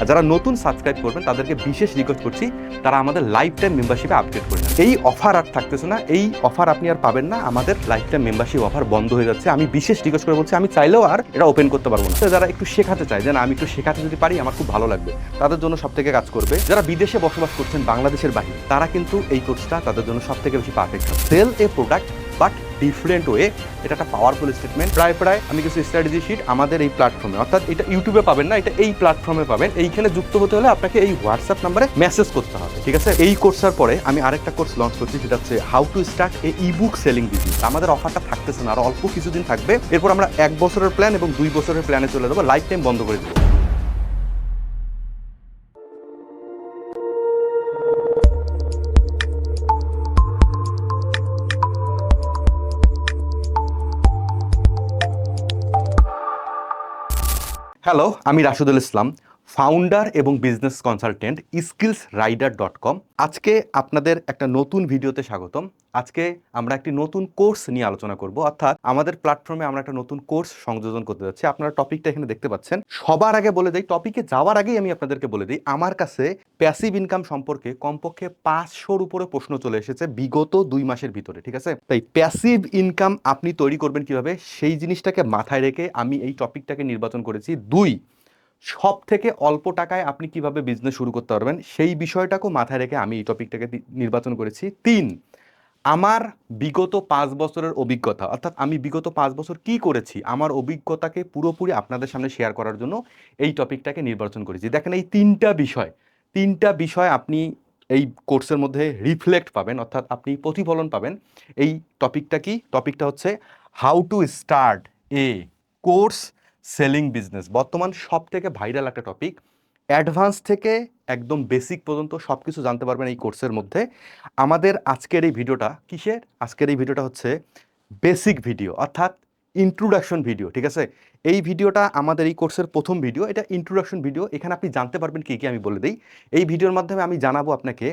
আর যারা নতুন সাবস্ক্রাইব করবেন, তাদেরকে বিশেষ রিকোয়েস্ট করছি, তারা আমাদের লাইফ টাইম মেম্বারশিপে আপডেট করে এই অফার আর থাকতেছে না, এই অফার আপনি আর পাবেন না, আমাদের লাইফ টাইম মেম্বারশিপ অফার বন্ধ হয়ে যাচ্ছে। আমি বিশেষ রিকোয়েস্ট করে বলছি, আমি চাইলেও আর এটা ওপেন করতে পারব না। যারা একটু শেখাতে চায়, যে না, আমি একটু শেখাতে যদি পারি, আমার খুব ভালো লাগবে। তাদের জন্য সব থেকে কাজ করবে, যারা বিদেশে বসবাস করছেন বাংলাদেশের বাইরে, তারা কিন্তু এই কোর্সটা তাদের জন্য সব থেকে বেশি perfect sell a product but different way এটা একটা পাওয়ারফুল স্টেটমেন্ট প্রায় প্রায় আমি কিছু স্ট্র্যাটেজি শিট আমাদের এই প্ল্যাটফর্মে অর্থাৎ এটা ইউটিউবে পাবেন না, এটা এই প্ল্যাটফর্মে পাবেন। এইখানে যুক্ত হতে হলে আপনাকে এই হোয়াটসঅ্যাপ নাম্বারে মেসেজ করতে হবে, ঠিক আছে? এই কোর্সের পরে আমি আরেকটা কোর্স লঞ্চ করছি, সেটা হচ্ছে how to start a ebook selling business আমাদের অফারটা থাকতেছে না, আর অল্প কিছুদিন থাকবে। এরপর আমরা এক বছরের প্ল্যান এবং দুই বছরের প্ল্যানে চলে যাব লাইফ টাইম বন্ধ করে দেবো। হ্যালো আমি রাশিদুল ইসলাম। ফাউন্ডার এবং business consultant skills rider dot com আজকে আপনাদের একটা নতুন ভিডিওতে স্বাগতম। আজকে আমরা একটি নতুন কোর্স নিয়ে আলোচনা করব। অর্থাৎ আমাদের প্ল্যাটফর্মে আমরা একটা নতুন কোর্স সংযোজন করতে যাচ্ছি। আপনারা টপিকটা এখানে দেখতে পাচ্ছেন। সবার আগে বলে দেই টপিকে যাওয়ার আগেই আমি আপনাদেরকে বলে দিই, আমার কাছে প্যাসিভ ইনকাম সম্পর্কে কমপক্ষে পাঁচশোর উপরে প্রশ্ন চলে এসেছে বিগত দুই মাসের ভিতরে, ঠিক আছে? তাই প্যাসিভ ইনকাম আপনি তৈরি করবেন কীভাবে? সেই জিনিসটাকে মাথায় রেখে আমি এই টপিকটাকে নির্বাচন করেছি। দুই সব থেকে অল্প টাকায় আপনি কীভাবে বিজনেস শুরু করতে পারবেন, সেই বিষয়টাকেও মাথায় রেখে আমি এই টপিকটাকে নির্বাচন করেছি। তিন, আমার বিগত পাঁচ বছরের অভিজ্ঞতা, অর্থাৎ আমি বিগত পাঁচ বছর কি করেছি, আমার অভিজ্ঞতাকে পুরোপুরি আপনাদের সামনে শেয়ার করার জন্য এই টপিকটাকে নির্বাচন করেছি। দেখেন এই তিনটা বিষয় তিনটা বিষয় আপনি এই কোর্সের মধ্যে রিফ্লেক্ট পাবেন, অর্থাৎ আপনি প্রতিফলন পাবেন। এই টপিকটা কি? টপিকটা হচ্ছে how to start a course selling business. বর্তমান সব থেকে ভাইরাল একটা টপিক অ্যাডভান্স থেকে একদম বেসিক পর্যন্ত সব কিছু জানতে পারবেন এই কোর্সের মধ্যে। আমাদের আজকের এই ভিডিওটা কিসের? আজকের এই ভিডিওটা হচ্ছে বেসিক ভিডিও অর্থাৎ ইন্ট্রোডাকশন ভিডিও ঠিক আছে? এই ভিডিওটা আমাদের এই কোর্সের প্রথম ভিডিও এটা ইন্ট্রোডাকশন ভিডিও এখানে আপনি জানতে পারবেন কী কী আমি বলে দিই। এই ভিডিওর মাধ্যমে আমি জানাব আপনাকে,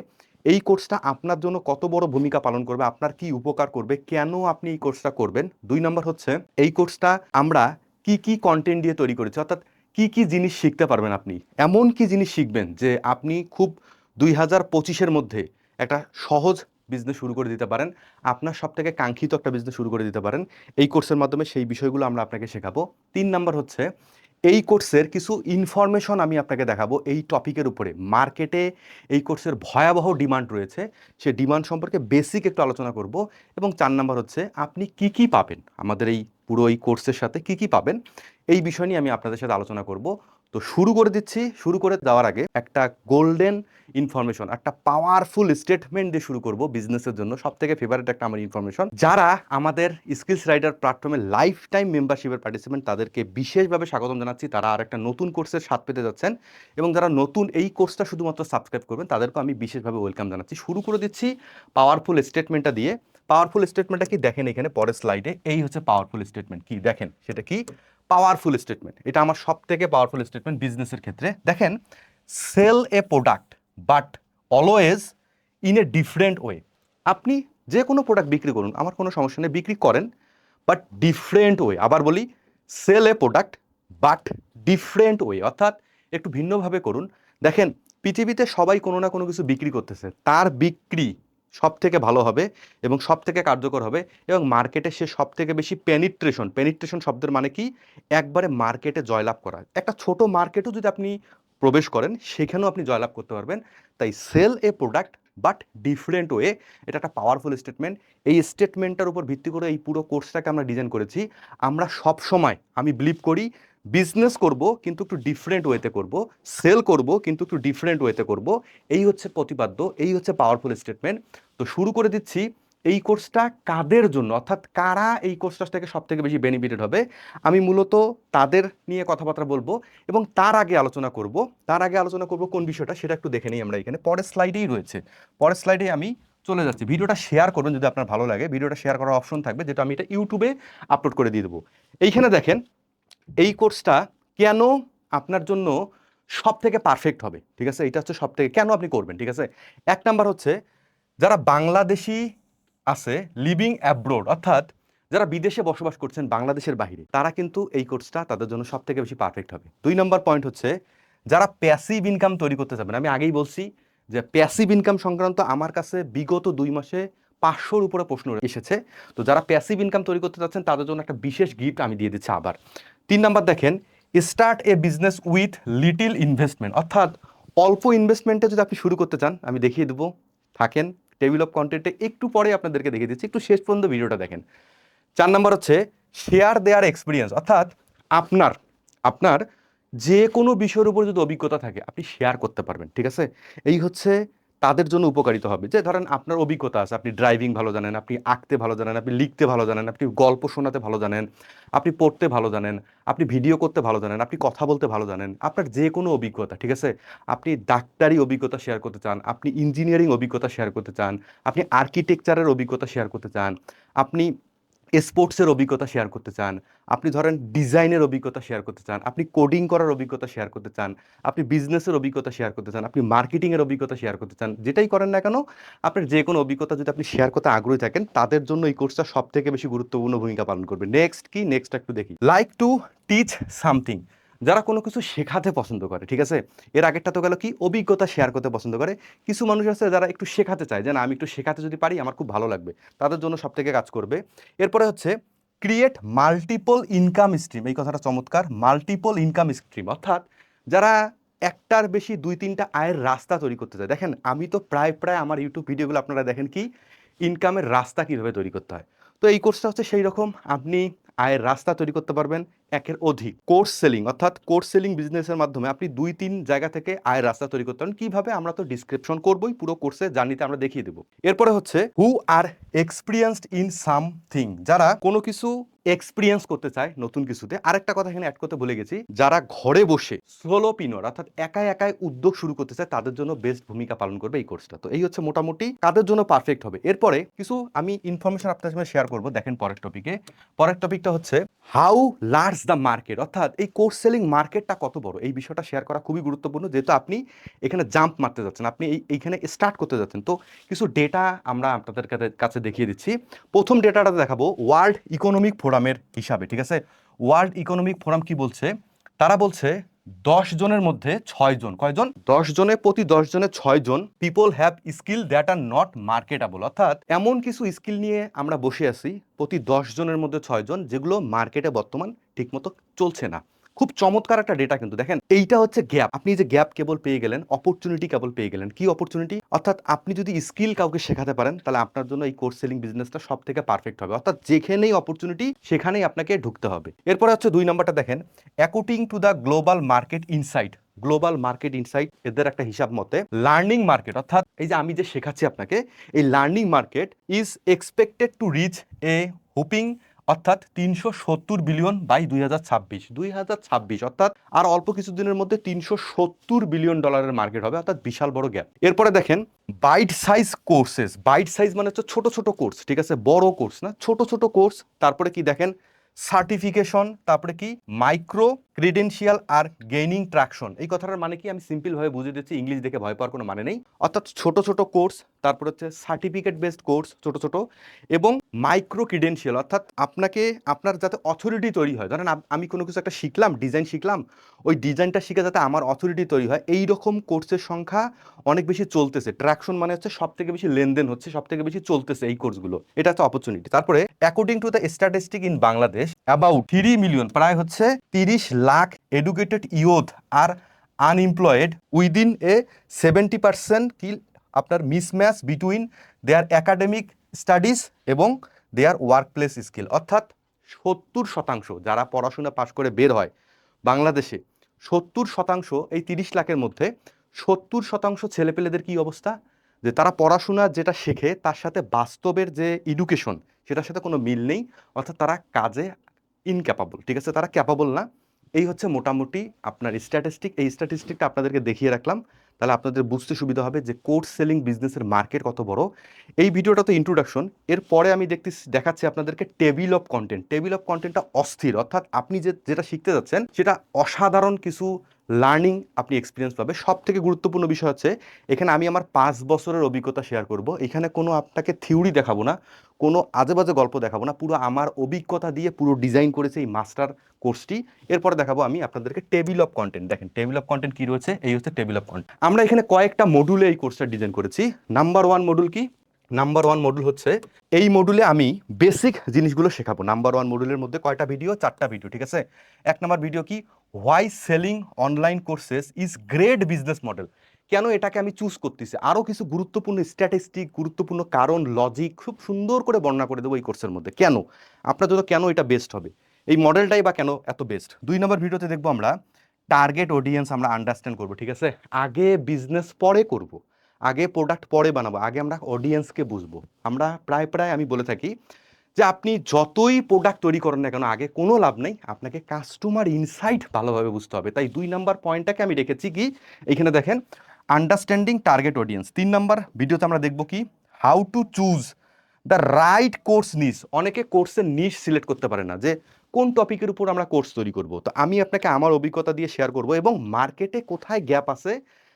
এই কোর্সটা আপনার জন্য কত বড় ভূমিকা পালন করবে, আপনার কি উপকার করবে, কেন আপনি এই কোর্সটা করবেন। দুই নম্বর হচ্ছে, এই কোর্সটা আমরা কি কি কন্টেন্ট দিয়ে তৈরি করেছে? অর্থাৎ কি কি জিনিস শিখতে পারবেন আপনি? এমন কি জিনিস শিখবেন যে আপনি খুব দুই হাজার পঁচিশের মধ্যে একটা সহজ বিজনেস শুরু করে দিতে পারেন। আপনার সব থেকে কাঙ্ক্ষিত একটা বিজনেস শুরু করে দিতে পারেন। এই কোর্সের মাধ্যমে সেই বিষয়গুলো আমরা আপনাকে শেখাবো। তিন নাম্বার হচ্ছে, এই কোর্সের কিছু ইনফরমেশন আমি আপনাকে দেখাবো এই টপিকের উপরে। মার্কেটে এই কোর্সের ভয়াবহ ডিমান্ড রয়েছে। সে ডিমান্ড সম্পর্কে বেসিক একটু আলোচনা করব। এবং চার নাম্বার হচ্ছে, আপনি কি কি পাবেন? আমাদের এই পুরো এই কোর্সের সাথে কি কি পাবেন, এই বিষয় নিয়ে আমি আপনাদের সাথে আলোচনা করব। তো শুরু করে দিচ্ছি, শুরু করে দেওয়ার আগে একটা গোল্ডেন ইনফরমেশন একটা পাওয়ারফুল স্টেটমেন্ট দিয়ে শুরু করব বিজনেসের জন্য। সব থেকে ফেভারিট একটা আমার ইনফরমেশন যারা আমাদের স্কিলস রাইডার প্ল্যাটফর্মে লাইফ টাইম মেম্বারশিপের পার্টিসিপেন্ট তাদেরকে বিশেষভাবে স্বাগতম জানাচ্ছি। তারা আর একটা নতুন কোর্সের স্বাদ পেতে যাচ্ছেন এবং যারা নতুন এই কোর্সটা শুধুমাত্র সাবস্ক্রাইব করবেন তাদেরকে আমি বিশেষভাবে ওয়েলকাম জানাচ্ছি। শুরু করে দিচ্ছি পাওয়ারফুল স্টেটমেন্টটা দিয়ে। পাওয়ারফুল স্টেটমেন্টটা কি? দেখেন এখানে পরের স্লাইডে এই হচ্ছে পাওয়ারফুল স্টেটমেন্ট কি? দেখেন, সেটা কি? পাওয়ারফুল স্টেটমেন্ট এটা আমার সব থেকে পাওয়ারফুল স্টেটমেন্ট বিজনেসের ক্ষেত্রে। দেখেন sell a product but always in a different way আপনি যে কোনো প্রোডাক্ট বিক্রি করুন, আমার কোনো সমস্যা নেই, বিক্রি করেন বাট ডিফারেন্ট ওয়ে আবার বলি sell a product but different way অর্থাৎ একটু ভিন্নভাবে করুন। দেখেন, পৃথিবীতে সবাই কোনো না কোনো কিছু বিক্রি করতেছে। তার বিক্রি সব থেকে ভালো হবে এবং সব থেকে কার্যকর হবে এবং মার্কেটে সে সব থেকে বেশি পেনিট্রেশন পেনিট্রেশন শব্দের মানে কি? একবারে মার্কেটে জয়লাভ করা। একটা ছোট মার্কেটও যদি আপনি প্রবেশ করেন, সেখানেও আপনি জয়লাভ করতে পারবেন। তাই sell a product but different way এটা একটা পাওয়ারফুল স্টেটমেন্ট এই স্টেটমেন্টটার উপর ভিত্তি করে এই পুরো কোর্সটাকে আমরা ডিজাইন করেছি। আমরা সব সময় আমি বিলিভ করি বিজনেস করব, কিন্তু একটু ডিফারেন্ট ওয়েতে করব সেল করব, কিন্তু একটু ডিফারেন্ট ওয়েতে করব, এই হচ্ছে প্রতিপাদ্য, এই হচ্ছে পাওয়ারফুল স্টেটমেন্ট তো শুরু করে দিচ্ছি, এই কোর্সটা কাদের জন্য? অর্থাৎ কারা এই কোর্সটা থেকে সব থেকে বেশি বেনিফিটেড হবে? আমি মূলত তাদের নিয়ে কথাবার্তা বলব এবং তার আগে আলোচনা করব। তার আগে আলোচনা করব কোন বিষয়টা, সেটা একটু দেখে নিই আমরা এখানে। পরের স্লাইডেই রয়েছে। পরের স্লাইডে আমি চলে যাচ্ছি। ভিডিওটা শেয়ার করবেন যদি আপনার ভালো লাগে। ভিডিওটা শেয়ার করার অপশন থাকবে, যেটা আমি এটা ইউটিউবে আপলোড করে দিয়ে দেবো। এইখানে দেখেন এই কোর্সটা কেন আপনার জন্য সব থেকে পারফেক্ট হবে? ঠিক আছে? এটা হচ্ছে সব থেকে কেন আপনি করবেন, ঠিক আছে? এক নাম্বার হচ্ছে যারা বাংলাদেশি আছে লিভিং অ্যাব্রোড অর্থাৎ যারা বিদেশে বসবাস করছেন বাংলাদেশের বাইরে, তারা কিন্তু এই কোর্সটা তাদের জন্য সব থেকে বেশি পারফেক্ট হবে। দুই নম্বর পয়েন্ট হচ্ছে যারা প্যাসিভ ইনকাম তৈরি করতে চাবেন, আমি আগেই বলছি যে প্যাসিভ ইনকাম সংক্রান্ত আমার কাছে বিগত দুই মাসে পাঁচশোর উপরে প্রশ্ন এসেছে। তো যারা প্যাসিভ ইনকাম তৈরি করতে চাচ্ছেন, তাদের জন্য একটা বিশেষ গিফট আমি দিয়ে দিচ্ছি আবার। তিন নাম্বার দেখেন start a business with little investment অর্থাৎ অল্প ইনভেস্টমেন্টে যদি আপনি শুরু করতে চান, আমি দেখিয়ে দেবো। থাকেন টেবিল অফ কন্টেন্টে একটু পরে আপনাদেরকে দেখিয়ে দিচ্ছি। একটু শেষ পর্যন্ত ভিডিওটা দেখেন। চার নাম্বার হচ্ছে শেয়ার দেয়ার এক্সপিরিয়েন্স অর্থাৎ আপনার আপনার যে কোনো বিষয়ের উপর যদি অভিজ্ঞতা থাকে, আপনি শেয়ার করতে পারবেন, ঠিক আছে? এই হচ্ছে তাদের জন্য উপকারিত হবে। যে ধরেন আপনার অভিজ্ঞতা আছে, আপনি ড্রাইভিং ভালো জানেন, আপনি আঁকতে ভালো জানেন, আপনি লিখতে ভালো জানেন, আপনি গল্প শোনাতে ভালো জানেন, আপনি পড়তে ভালো জানেন, আপনি ভিডিও করতে ভালো জানেন, আপনি কথা বলতে ভালো জানেন, আপনার যে কোনো অভিজ্ঞতা, ঠিক আছে? আপনি ডাক্তারি অভিজ্ঞতা শেয়ার করতে চান, আপনি ইঞ্জিনিয়ারিং অভিজ্ঞতা শেয়ার করতে চান, আপনি আর্কিটেকচারের অভিজ্ঞতা শেয়ার করতে চান, আপনি স্পোর্টসের অভিজ্ঞতা শেয়ার করতে চান, আপনি ধরেন ডিজাইনের অভিজ্ঞতা শেয়ার করতে চান, আপনি কোডিং করার অভিজ্ঞতা শেয়ার করতে চান, আপনি বিজনেসের অভিজ্ঞতা শেয়ার করতে চান, আপনি মার্কেটিংয়ের অভিজ্ঞতা শেয়ার করতে চান, যেটাই করেন না কেন, আপনার যে কোনো অভিজ্ঞতা যদি আপনি শেয়ার করতে আগ্রহী থাকেন, তাদের জন্য এই কোর্সটা সব থেকে বেশি গুরুত্বপূর্ণ ভূমিকা পালন করবে। নেক্সট কি? নেক্সট একটু দেখি। Like to teach something. যারা কোনো কিছু শেখাতে পছন্দ করে, ঠিক আছে? এর আগেরটা তো গেল কি? অভিজ্ঞতা শেয়ার করতে পছন্দ করে। কিছু মানুষ আছে যারা একটু শেখাতে চায়, যে না, আমি একটু শেখাতে যদি পারি, আমার খুব ভালো লাগবে। তাদের জন্য সব থেকে কাজ করবে। এরপরে হচ্ছে ক্রিয়েট মাল্টিপল ইনকাম স্ট্রিম এই কথাটা চমৎকার। মাল্টিপল ইনকাম স্ট্রিম অর্থাৎ যারা একটার বেশি দুই, তিনটা আয়ের রাস্তা তৈরি করতে চায়। দেখেন, আমি তো প্রায় প্রায় আমার ইউটিউব ভিডিওগুলো আপনারা দেখেন কি? ইনকামের রাস্তা কীভাবে তৈরি করতে হয়? তো এই কোর্সটা হচ্ছে সেই রকম। আপনি আয়ের রাস্তা তৈরি করতে পারবেন। একের অধিক। কোর্স সেলিং অর্থাৎ কোর্স সেলিং বিজনেসের মাধ্যমে আপনি দুই, তিন জায়গা থেকে আয়ের রাস্তা তৈরি করতে পারেন। কীভাবে আমরা তো ডিসক্রিপশন করবই, পুরো কোর্সে জার্নিতে আমরা দেখিয়ে দেবো। এরপরে হচ্ছে who are experienced in something যারা কোনো কিছু এক্সপিরিয়েন্স করতে চায় নতুন কিছুতে। আরেকটা কথা এখানে অ্যাড করতে ভুলে গেছি, যারা ঘরে বসে সোলো পিনর অর্থাৎ একাই একাই উদ্যোগ শুরু করতে চায়, তাদের জন্য বেস্ট ভূমিকা পালন করবে এই কোর্সটা তো এই হচ্ছে মোটামুটি, তাদের জন্য পারফেক্ট হবে। এরপরে কিছু আমি ইনফরমেশন আপনার সঙ্গে শেয়ার করব, দেখেন পরের টপিকে পরের টপিকটা হচ্ছে হাউ লার্জ দ্য মার্কেট অর্থাৎ এই কোর্স সেলিং মার্কেটটা কত বড়? এই বিষয়টা শেয়ার করা খুবই গুরুত্বপূর্ণ। যেহেতু আপনি এখানে জাম্প মারতে যাচ্ছেন, আপনি এই, এইখানে স্টার্ট করতে যাচ্ছেন। তো কিছু ডেটা আমরা আপনাদের কাছে দেখিয়ে দিচ্ছি। প্রথম ডেটাটা দেখাবো ওয়ার্ল্ড ইকোনমিক ফোরামের হিসাবে, ঠিক আছে? ওয়ার্ল্ড ইকোনমিক ফোরাম কি বলছে? তারা বলছে দশ জনের মধ্যে ছয় জন। কয়জন? দশ জনে প্রতি দশ জনে ছয় জন people have skill that are not marketable অর্থাৎ এমন কিছু স্কিল নিয়ে আমরা বসে আছি, প্রতি দশ জনের মধ্যে ছয় জন, যেগুলো মার্কেটে বর্তমান ঠিকমতো চলছে না। খুব চমৎকার একটা ডেটা কিন্তু দেখেন, এইটা হচ্ছে গ্যাপ আপনি যে গ্যাপ কেবল পেয়ে গেলেন অপরচুনিটি কেবল পেয়ে গেলেন, কি অপরচুনিটি অর্থাৎ আপনি যদি স্কিল কাউকে শেখাতে পারেন, তাহলে আপনার জন্য এই কোর্স সেলিং বিজনেসটা সব থেকে পারফেক্ট হবে। অর্থাৎ যেখানেই অপরচুনিটি সেখানেই আপনাকে ঢুকতে হবে। এরপরে হচ্ছে দুই নম্বরটা দেখেন according to the global market insight global market insight এদের একটা হিসাব মতে লার্নিং মার্কেট অর্থাৎ এই যে আমি যে শেখাচ্ছি আপনাকে, এই learning market is expected to reach a whopping অর্থাৎ তিনশো সত্তর বিলিয়ন বাই দুই হাজার ছাব্বিশ। দুই হাজার ছাব্বিশ, অর্থাৎ আর অল্প কিছুদিনের মধ্যে তিনশো সত্তর বিলিয়ন ডলারের মার্কেট হবে, অর্থাৎ বিশাল বড় গ্যাপ এরপরে দেখেন bite size courses bite size মানে হচ্ছে ছোট ছোট কোর্স ঠিক আছে? বড় কোর্স না, ছোট ছোট কোর্স তারপরে কি দেখেন সার্টিফিকেশন তারপরে কি micro credential are gaining traction এই কথাটার মানে কি? আমি সিম্পলভাবে বুঝিয়ে দিচ্ছি ইংলিশ দেখে ভয় পাওয়ার কোনো মানে নেই। অর্থাৎ ছোট ছোট কোর্স তারপর হচ্ছে সার্টিফিকেট বেসড কোর্স ছোট ছোট, এবং মাইক্রো ক্রিডেন্সিয়াল অর্থাৎ আপনাকে, আপনার যাতে অথরিটি তৈরি হয়। ধরেন আমি কোনো কিছু একটা শিখলাম ডিজাইন শিখলাম, ওই ডিজাইনটা শিখে যাতে আমার অথরিটি তৈরি হয়। এই রকম কোর্সের সংখ্যা অনেক বেশি চলতেছে। ট্র্যাকশন মানে হচ্ছে সব থেকে বেশি লেনদেন হচ্ছে সব থেকে বেশি চলতেছে এই কোর্সগুলো এটা হচ্ছে অপরচুনিটি তারপরে according to the statistic in Bangladesh about three million প্রায় হচ্ছে তিরিশ lakh educated youth are unemployed within a seventy percent কি আপনার mismatch between their academic studies এবং দেয়ার ওয়ার্ক প্লেস স্কিল অর্থাৎ সত্তর শতাংশ যারা পড়াশোনা পাশ করে বের হয় বাংলাদেশে, সত্তর শতাংশ, এই তিরিশ লাখের মধ্যে সত্তর শতাংশ ছেলেপেলেদের কি অবস্থা? যে তারা পড়াশোনা যেটা শেখে তার সাথে বাস্তবের যে এডুকেশন সেটার সাথে কোনো মিল নেই। অর্থাৎ তারা কাজে ইনক্যাপাবল ঠিক আছে? তারা ক্যাপাবল না। এই হচ্ছে মোটামুটি আপনার স্ট্যাটিস্টিক এই স্ট্যাটিস্টিকটা আপনাদেরকে দেখিয়ে রাখলাম। তাহলে আপনাদের বুঝতে সুবিধা হবে যে কোর্স সেলিং বিজনেসের মার্কেট কত বড়। এই ভিডিওটা তো ইন্ট্রোডাকশন এরপরে আমি দেখতে দেখাচ্ছি আপনাদেরকে table of content table of কন্টেন্টটা অস্থির, অর্থাৎ আপনি যে, যেটা শিখতে যাচ্ছেন, সেটা অসাধারণ কিছু লার্নিং আপনি এক্সপিরিয়েন্স পাবে সব থেকে গুরুত্বপূর্ণ বিষয় হচ্ছে, এখানে আমি আমার পাঁচ বছরের অভিজ্ঞতা শেয়ার করব। এখানে কোনো আপনাকে থিওরি দেখাবো না, কোনো আজে বাজে গল্প দেখাবো না, পুরো আমার অভিজ্ঞতা দিয়ে পুরো ডিজাইন করেছে এই মাস্টার কোর্সটি এরপরে দেখাবো আমি আপনাদেরকে টেবিল অফ কন্টেন্ট দেখেন টেবিল অফ কন্টেন্ট কি রয়েছে? এই হচ্ছে টেবিল অফ কন্টেন্ট আমরা এখানে কয়েকটা মডুলে এই কোর্সটা ডিজাইন করেছি। নাম্বার ওয়ান মডুল কি? নাম্বার ওয়ান মডুল হচ্ছে, এই মডুলে আমি বেসিক জিনিসগুলো শেখাবো। নাম্বার ওয়ান মডুলের মধ্যে কয়টা ভিডিও চারটা ভিডিও ঠিক আছে? এক নাম্বার ভিডিও কি? Why selling online courses is great business model কেন এটাকে আমি চুজ করতেছি? আরও কিছু গুরুত্বপূর্ণ স্ট্যাটিস্টিক গুরুত্বপূর্ণ কারণ লজিক খুব সুন্দর করে বর্ণনা করে দেবো এই কোর্সের মধ্যে। কেন? আপনার জন্য কেন এটা বেস্ট হবে? এই মডেলটাই বা কেন এত বেস্ট দুই নম্বর ভিডিওতে দেখব আমরা টার্গেট অডিয়েন্স আমরা আন্ডারস্ট্যান্ড করব, ঠিক আছে? আগে বিজনেস পরে করব। আগে প্রোডাক্ট পরে বানাবো, আগে আমরা অডিয়েন্সকে বুঝব। আমরা প্রায় প্রায় আমি বলে থাকি যে আপনি যতই প্রোডাক্ট তৈরি করেন না কেন, আগে কোনো লাভ নেই। আপনাকে কাস্টমার ইনসাইট ভালোভাবে বুঝতে হবে। তাই দুই নাম্বার পয়েন্টটাকে আমি রেখেছি কি? এখানে দেখেন আন্ডারস্ট্যান্ডিং টার্গেট অডিয়েন্স তিন নাম্বার ভিডিওতে আমরা দেখব কি? How to choose the right course niche অনেকে কোর্সের নিস সিলেক্ট করতে পারে না, যে কোন টপিকের উপর আমরা কোর্স তৈরি করব। তো আমি আপনাকে আমার অভিজ্ঞতা দিয়ে শেয়ার করব এবং মার্কেটে কোথায় গ্যাপ আছে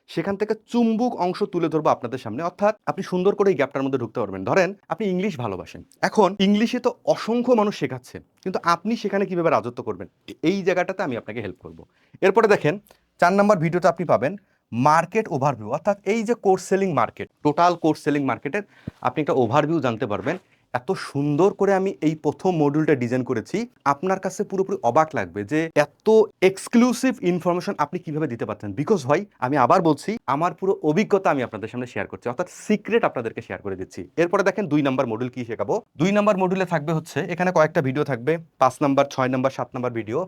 সেখান থেকে চুম্বুক অংশ তুলে ধরবো আপনাদের সামনে। অর্থাৎ আপনি সুন্দর করে এই গ্যাপটার মধ্যে ঢুকতে পারবেন। ধরেন, আপনি ইংলিশ ভালোবাসেন। এখন ইংলিশে তো অসংখ্য মানুষ শেখাচ্ছে, কিন্তু আপনি সেখানে কীভাবে রাজত্ব করবেন? এই জায়গাটাতে আমি আপনাকে হেল্প করব। এরপরে দেখেন, চার নম্বর ভিডিওটা আপনি পাবেন মার্কেট ওভারভিউ অর্থাৎ এই যে course selling market total course selling মার্কেটের আপনি একটা ওভারভিউ জানতে পারবেন। এত সুন্দর করে আমি এই প্রথম মডিউলটা ডিজাইন করেছি, আপনার কাছে পুরোপুরি অবাক লাগবে যে এত এক্সক্লুসিভ ইনফরমেশন আপনি কীভাবে দিতে পারছেন বিকজ ভাই, আমি আবার বলছি, আমার পুরো অভিজ্ঞতা আমি আপনাদের সামনে শেয়ার করছি, অর্থাৎ সিক্রেট আপনাদেরকে শেয়ার করে দিচ্ছি। এরপরে দেখেন দুই নাম্বার মডিউল কি শেখাবো। দুই নাম্বার মডিউলে থাকবে হচ্ছে, এখানে কয়েকটা ভিডিও থাকবে, পাঁচ নাম্বার ছয় নাম্বার সাত নাম্বার ভিডিও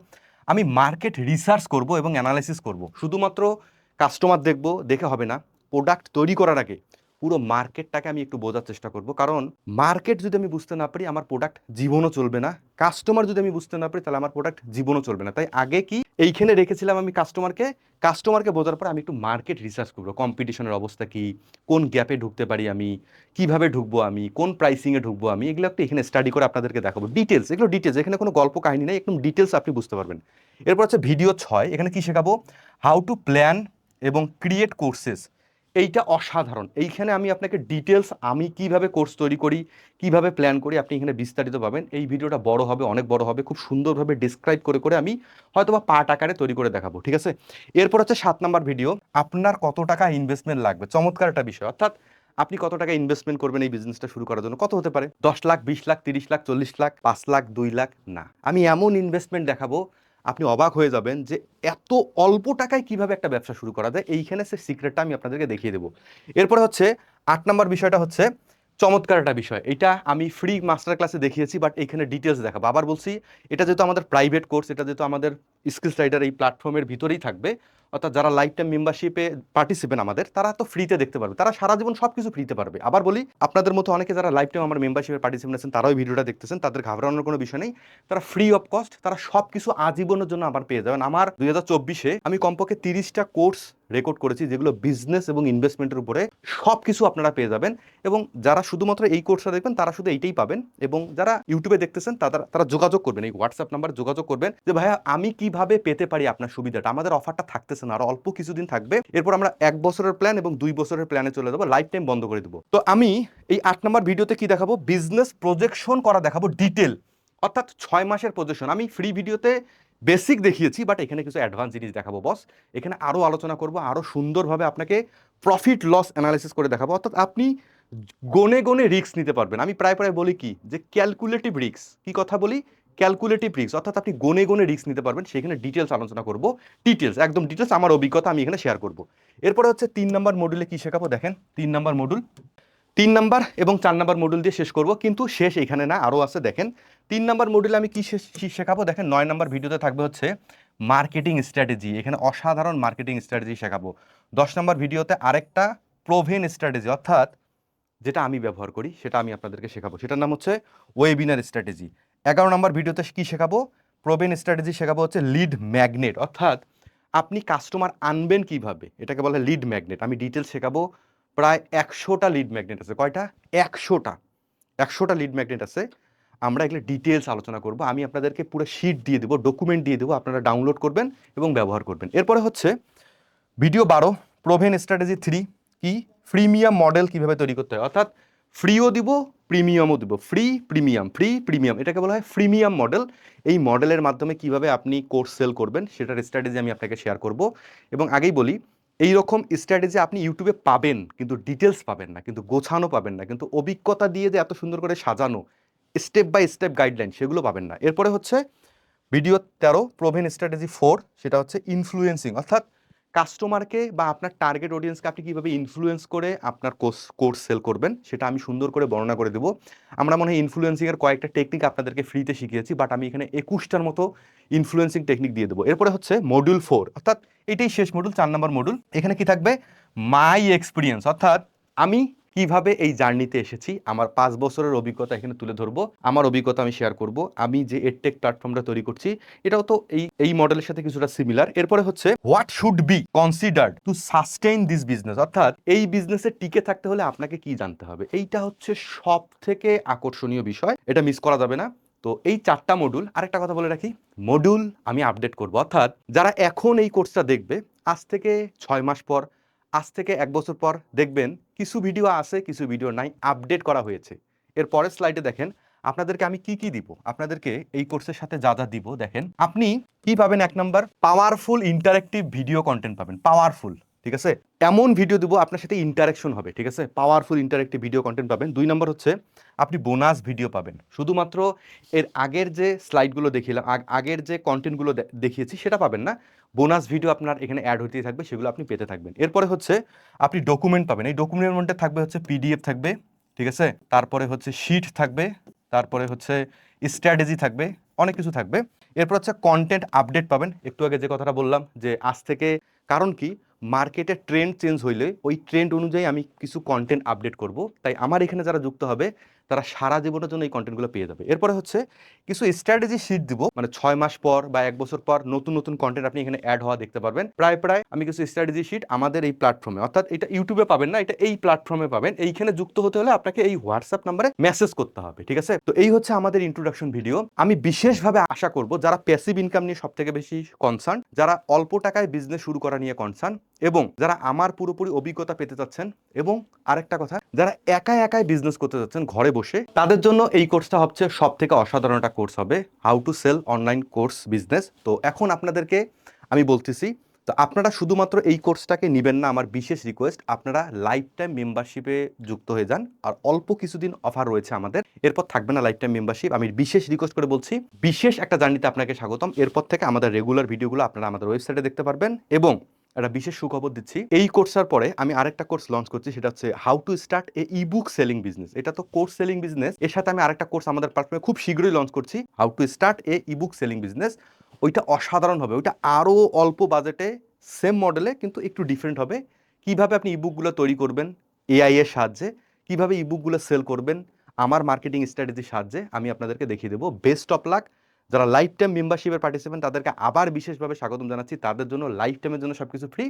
আমি মার্কেট রিসার্চ করব এবং অ্যানালাইসিস করব। শুধুমাত্র কাস্টমার দেখব, দেখে হবে না প্রোডাক্ট তৈরি করার আগে পুরো মার্কেটটাকে আমি একটু বোঝার চেষ্টা করব। কারণ মার্কেট যদি আমি বুঝতে না পারি, আমার প্রোডাক্ট জীবনও চলবে না। কাস্টমার যদি আমি বুঝতে না পারি, তাহলে আমার প্রোডাক্ট জীবনও চলবে না। তাই আগে কি এইখানে রেখেছিলাম আমি কাস্টমারকে কাস্টমারকে বোঝার পর আমি একটু মার্কেট রিসার্চ করব। কম্পিটিশনের অবস্থা কি? কোন গ্যাপে ঢুকতে পারি আমি? কীভাবে ঢুকবো আমি? কোন প্রাইসিংয়ে ঢুকবো আমি? এগুলো একটু এখানে স্টাডি করে আপনাদেরকে দেখাবো। ডিটেলস এগুলো ডিটেলস এখানে কোনো গল্প কাহিনী নেই। একদম ডিটেলস আপনি বুঝতে পারবেন। এরপর হচ্ছে ভিডিও ছয়। এখানে কি শেখাবো? হাউ টু প্ল্যান এবং ক্রিয়েট কোর্সেস এইটা অসাধারণ। এইখানে আমি আপনাকে ডিটেলস আমি কীভাবে কোর্স তৈরি করি, কীভাবে প্ল্যান করি, আপনি এখানে বিস্তারিত পাবেন। এই ভিডিওটা বড় হবে, অনেক বড় হবে, খুব সুন্দরভাবে ডিসক্রাইব করে করে আমি হয়তো বা পার্ট আকারে তৈরি করে দেখাবো, ঠিক আছে? এরপর হচ্ছে সাত নাম্বার ভিডিও আপনার কত টাকা ইনভেস্টমেন্ট লাগবে? চমৎকার একটা বিষয়, অর্থাৎ আপনি কত টাকা ইনভেস্টমেন্ট করবেন এই বিজনেসটা শুরু করার জন্য? কত হতে পারে? দশ লাখ, বিশ লাখ, তিরিশ লাখ, চল্লিশ লাখ, পাঁচ লাখ, দুই লাখ? না। আমি এমন ইনভেস্টমেন্ট দেখাবো আপনি অবাক হয়ে যাবেন যে এত অল্প টাকায় কীভাবে একটা ব্যবসা শুরু করা যায়? এইখানে সে সিক্রেটটা আমি আপনাদেরকে দেখিয়ে দেবো। এরপরে হচ্ছে আট নম্বর বিষয়টা হচ্ছে চমৎকার একটা বিষয়। এটা আমি ফ্রি মাস্টার ক্লাসে দেখিয়েছি বাট এখানে ডিটেলস দেখাবো। আবার বলছি, এটা যেহেতু আমাদের প্রাইভেট কোর্স এটা যেহেতু আমাদের স্কিলস রাইডার এই প্ল্যাটফর্মের ভিতরেই থাকবে। অর্থাৎ যারা লাইফ টাইম মেম্বারশিপে পার্টিসিপেন্ট আমাদের, তারা তো ফ্রিতে দেখতে পারবে। তারা সারা জীবন সব কিছু ফ্রিতে পারবে। আবার বলি, আপনাদের মতো অনেকে যারা লাইফ টাইম আমার মেম্বারশিপে পার্টিসিপেন্ট আছেন, তারাও ভিডিওটা দেখতেছেন, তাদের ঘাবড়ানোর কোনো বিষয় নেই। তারা ফ্রি অফ কস্ট তারা সব কিছু আজীবনের জন্য আবার পেয়ে যাবেন। আমার দুই হাজার চব্বিশে আমি কমপক্ষে তিরিশটা কোর্স রেকর্ড করেছি, যেগুলো বিজনেস এবং ইনভেস্টমেন্টের উপরে সব কিছু আপনারা পেয়ে যাবেন। এবং যারা শুধুমাত্র এই কোর্সটা দেখবেন, তারা শুধু এইটাই পাবেন। এবং যারা ইউটিউবে দেখতেছেন তারা তারা যোগাযোগ করবেন। এই হোয়াটসঅ্যাপ নাম্বার যোগাযোগ করবেন যে, ভাইয়া, আমি কীভাবে পেতে পারি আপনার সুবিধাটা? আমাদের অফারটা থাকতেছে না, আর অল্প কিছুদিন থাকবে। এরপর আমরা এক বছরের প্ল্যান এবং দুই বছরের প্ল্যানে চলে যাব লাইফ টাইম বন্ধ করে দেবো। তো আমি এই আট নম্বর ভিডিওতে কি দেখাবো? বিজনেস প্রজেকশন করা দেখাবো ডিটেল অর্থাৎ ছয় মাসের প্রজেকশন আমি ফ্রি ভিডিওতে বেসিক দেখিয়েছি বাট এখানে কিছু অ্যাডভান্স জিনিস দেখাবো বস এখানে আরও আলোচনা করব আরও সুন্দরভাবে আপনাকে প্রফিট লস অ্যানালিসিস করে দেখাবো। অর্থাৎ আপনি গনে গনে রিস্ক নিতে পারবেন। আমি প্রায় প্রায় বলি কি? যে ক্যালকুলেটিভ রিস্ক কি কথা বলি? ক্যালকুলেটিভ রিস্ক অর্থাৎ আপনি গনে গনে রিস্ক নিতে পারবেন, সেখানে ডিটেলস আলোচনা করব ডিটেলস একদম ডিটেলস আমার অভিজ্ঞতা আমি এখানে শেয়ার করব। এরপরে হচ্ছে তিন নম্বর মডুলে কি শেখাবো, দেখেন, তিন নম্বর মডুল তিন নাম্বার এবং চার নাম্বার মডুল দিয়ে শেষ করব, কিন্তু শেষ এখানে না, আরও আছে, দেখেন, তিন নাম্বার মডুলে আমি কি শেখাবো, দেখেন, নয় নাম্বার ভিডিওতে থাকবে হচ্ছে মার্কেটিং স্ট্র্যাটেজি এখানে অসাধারণ মার্কেটিং স্ট্র্যাটেজি শেখাবো। দশ নাম্বার ভিডিওতে আরেকটা প্রোভেন স্ট্র্যাটেজি অর্থাৎ যেটা আমি ব্যবহার করি, সেটা আমি আপনাদেরকে শেখাবো, সেটার নাম হচ্ছে ওয়েবিনার স্ট্র্যাটেজি এগারো নম্বর ভিডিওতে কি শেখাবো? প্রোভেন স্ট্র্যাটেজি শেখাবো হচ্ছে লিড ম্যাগনেট। অর্থাৎ আপনি কাস্টমার আনবেন কীভাবে? এটাকে বলে লিড ম্যাগনেট। আমি ডিটেলস শেখাবো। প্রায় একশোটা লিড ম্যাগনেট আছে। কয়টা? একশোটা। একশোটা লিড ম্যাগনেট আছে। আমরা এগুলো ডিটেলস আলোচনা করব। আমি আপনাদেরকে পুরো শিট দিয়ে দেবো, ডকুমেন্ট দিয়ে দেবো। আপনারা ডাউনলোড করবেন এবং ব্যবহার করবেন। এরপরে হচ্ছে ভিডিও বারো প্রোভেন স্ট্র্যাটেজি থ্রি। কি? প্রিমিয়াম মডেল কীভাবে তৈরি করতে হয়? অর্থাৎ ফ্রিও দিব, প্রিমিয়ামও দিব। ফ্রি, প্রিমিয়াম ফ্রি, প্রিমিয়াম, এটাকে বলা হয় প্রিমিয়াম মডেল। এই মডেলের মাধ্যমে কীভাবে আপনি কোর্স সেল করবেন, সেটার স্ট্র্যাটেজি আমি আপনাকে শেয়ার করব। এবং আগেই বলি এই রকম স্ট্র্যাটেজি আপনি ইউটিউবে পাবেন, কিন্তু ডিটেলস পাবেন না, কিন্তু গোছানো পাবেন না, কিন্তু অভিজ্ঞতা দিয়ে যে এত সুন্দর করে সাজানো, স্টেপ বাই স্টেপ গাইডলাইন, সেগুলো পাবেন না। এরপরে হচ্ছে, ভিডিও তেরো, প্রোভেন স্ট্র্যাটেজি ফোর, সেটা হচ্ছে ইনফ্লুয়েন্সিং অর্থাৎ কাস্টমারকে বা আপনার টার্গেট অডিয়েন্সকে আপনি কীভাবে ইনফ্লুয়েন্স করে আপনার কোর্স কোর্স সেল করবেন, সেটা আমি সুন্দর করে বর্ণনা করে দেবো। আমরা মনে হয় ইনফ্লুয়েন্সিংয়ের কয়েকটা টেকনিক আপনাদেরকে ফ্রিতে শিখিয়েছি বাট আমি এখানে একুশটার মতো ইনফ্লুয়েন্সিং টেকনিক দিয়ে দেবো। এরপরে হচ্ছে মডিউল ফোর অর্থাৎ এটাই শেষ মডিউল চার নম্বর মডিউল এখানে কি থাকবে? মাই এক্সপিরিয়েন্স অর্থাৎ আমি কীভাবে এই জার্নিতে এসেছি, আমার পাঁচ বছরের অভিজ্ঞতা এখানে তুলে ধরবো। আমার অভিজ্ঞতা আমি শেয়ার করব। আমি যে এডটেক প্ল্যাটফর্মটা তৈরি করছি, এটাও তো এই এই মডেলের সাথে কিছুটা সিমিলার এরপরে হচ্ছে what should be considered to sustain this business অর্থাৎ এই বিজনেসে টিকে থাকতে হলে আপনাকে কি জানতে হবে? এইটা হচ্ছে সব থেকে আকর্ষণীয় বিষয়। এটা মিস করা যাবে না। তো এই চারটা মডুল আরেকটা কথা বলে রাখি মডুল আমি আপডেট করব। অর্থাৎ যারা এখন এই কোর্সটা দেখবে, আজ থেকে ছয় মাস পর আজ থেকে এক বছর পর দেখবেন কিছু ভিডিও আছে, কিছু ভিডিও নাই আপডেট করা হয়েছে। এর পরের স্লাইডে দেখেন আপনাদেরকে আমি কি কি দিব, আপনাদেরকে এই কোর্সের সাথে যা যা দিব, দেখেন। আপনি কি পাবেন এক number powerful interactive video content পাবেন পাওয়ারফুল ঠিক আছে? এমন ভিডিও দিব, আপনার সাথে ইন্টারাকশন হবে, ঠিক আছে? পাওয়ারফুল ইন্টারেক্টিভ ভিডিও কন্টেন্ট পাবেন। দুই নম্বর হচ্ছে, আপনি বোনাস ভিডিও পাবেন। শুধুমাত্র এর আগের যে স্লাইডগুলো দেখিলাম, আগ- আগের যে কন্টেন্টগুলো দেখিয়েছি, সেটা পাবেন না। বোনাস ভিডিও আপনার এখানে অ্যাড হতেই থাকবে, সেগুলো আপনি পেতে থাকবেন। এরপরে হচ্ছে আপনি ডকুমেন্ট পাবেন। এই ডকুমেন্টের মধ্যে থাকবে হচ্ছে পিডিএফ থাকবে, ঠিক আছে? তারপরে হচ্ছে শিট থাকবে, তারপরে হচ্ছে স্ট্র্যাটেজি থাকবে, অনেক কিছু থাকবে। এরপর হচ্ছে কন্টেন্ট আপডেট পাবেন। একটু আগে যে কথাটা বললাম, যে আজ থেকে, কারণ কি? মার্কেটে ট্রেন্ড চেঞ্জ হইলে, ওই ট্রেন্ড অনুযায়ী আমি কিছু কন্টেন্ট আপডেট করব। তাই আমার এখানে যারা যুক্ত হবে তারা সারা জীবনের জন্য এই কন্টেন্টগুলো পেয়ে যাবে। এরপরে হচ্ছে কিছু স্ট্র্যাটেজি শিট দিব মানে ছয় মাস পর বা এক বছর পর নতুন নতুন কন্টেন্ট আপনি এখানে অ্যাড হওয়া দেখতে পারবেন। প্রায় প্রায় আমি কিছু স্ট্র্যাটেজি শিট আমাদের এই প্ল্যাটফর্মে অর্থাৎ এটা ইউটিউবে পাবেন না, এটা এই প্ল্যাটফর্মে পাবেন। এইখানে যুক্ত হতে হলে আপনাকে এই হোয়াটসঅ্যাপ নাম্বারে মেসেজ করতে হবে, ঠিক আছে? তো এই হচ্ছে আমাদের ইন্ট্রোডাকশন ভিডিও আমি বিশেষভাবে আশা করব যারা প্যাসিভ ইনকাম নিয়ে সব থেকে বেশি কনসার্ন যারা অল্প টাকায় বিজনেস শুরু করা নিয়ে কনসার্ন এবং যারা আমার পুরোপুরি অভিজ্ঞতা পেতে চাচ্ছেন এবং আরেকটা কথা যারা একা একাই বিজনেস করতে চাচ্ছেন ঘরে বসে, তাদের জন্য এই কোর্সটা হচ্ছে সব থেকে অসাধারণ একটা কোর্স হবে how to sell online course business তো এখন আপনাদেরকে আমি বলতেছি, তো আপনারা শুধুমাত্র এই কোর্সটাকে নেবেন না, আমার বিশেষ রিকোয়েস্ট আপনারা লাইফ টাইম মেম্বারশিপে যুক্ত হয়ে যান, আর অল্প কিছুদিন অফার রয়েছে আমাদের। এরপর থাকবে না লাইফ টাইম মেম্বারশিপ আমি বিশেষ রিকোয়েস্ট করে বলছি, বিশেষ একটা জার্নিতে আপনাকে স্বাগতম। এরপর থেকে আমাদের রেগুলার ভিডিওগুলো আপনারা আমাদের ওয়েবসাইটে দেখতে পারবেন, এবং একটা বিশেষ সুখবর দিচ্ছি। এই কোর্সের পরে আমি আরেকটা কোর্স লঞ্চ করছি, সেটা হচ্ছে how to start a ebook selling business এটা তো কোর্স সেলিং বিজনেস এর সাথে আমি আরেকটা কোর্স আমাদের প্ল্যাটফর্মে খুব শীঘ্রই লঞ্চ করছি how to start a ebook selling business ওইটা অসাধারণ হবে, ওইটা আরও অল্প বাজেটে সেম মডেলে কিন্তু একটু ডিফারেন্ট হবে। কীভাবে আপনি ইবুকগুলো তৈরি করবেন এআই এর সাহায্যে, কীভাবে ইবুকগুলো সেল করবেন, আমার মার্কেটিং স্ট্র্যাটেজির সাহায্যে আমি আপনাদেরকে দেখিয়ে দেবো। বেস্ট অফ লাক যারা লাইফ টাইম মেম্বারশিপের পার্টিসিপেন্ট তাদেরকে আবার বিশেষভাবে স্বাগতম জানাচ্ছি। তাদের জন্য লাইফ টাইমের জন্য সব কিছু ফ্রি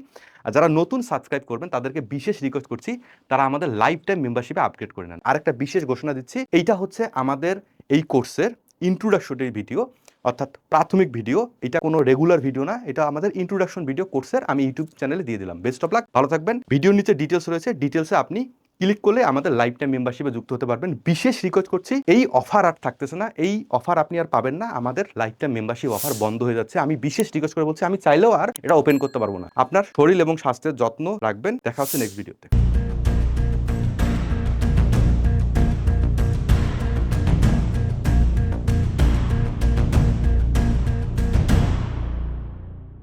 আর যারা নতুন সাবস্ক্রাইব করবেন, তাদেরকে বিশেষ রিকোয়েস্ট করছি, তারা আমাদের লাইফ টাইম মেম্বারশিপে আপগ্রেড করে নেন। আরেকটা বিশেষ ঘোষণা দিচ্ছি, এইটা হচ্ছে আমাদের এই কোর্সের ইন্ট্রোডাকশনের ভিডিও অর্থাৎ প্রাথমিক ভিডিও এটা কোনো রেগুলার ভিডিও না, এটা আমাদের ইন্ট্রোডাকশন ভিডিও কোর্সের আমি ইউটিউব চ্যানেলে দিয়ে দিলাম। বেস্ট অফ লাক ভালো থাকবেন। ভিডিওর নিচে ডিটেলস রয়েছে ডিটেলসে আপনি ক্লিক করলে আমাদের লাইফ টাইম মেম্বারশিপে যুক্ত হতে পারবেন। বিশেষ রিকোয়েস্ট করছি, এই অফার আর থাকতেছে না, এই অফার আপনি আর পাবেন না, আমাদের লাইফ টাইম মেম্বারশিপ অফার বন্ধ হয়ে যাচ্ছে। আমি বিশেষ রিকোয়েস্ট করে বলছি, আমি চাইলেও আর এটা ওপেন করতে পারব না। আপনার শরীর এবং স্বাস্থ্যের যত্ন রাখবেন। দেখা হচ্ছে নেক্সট ভিডিওতে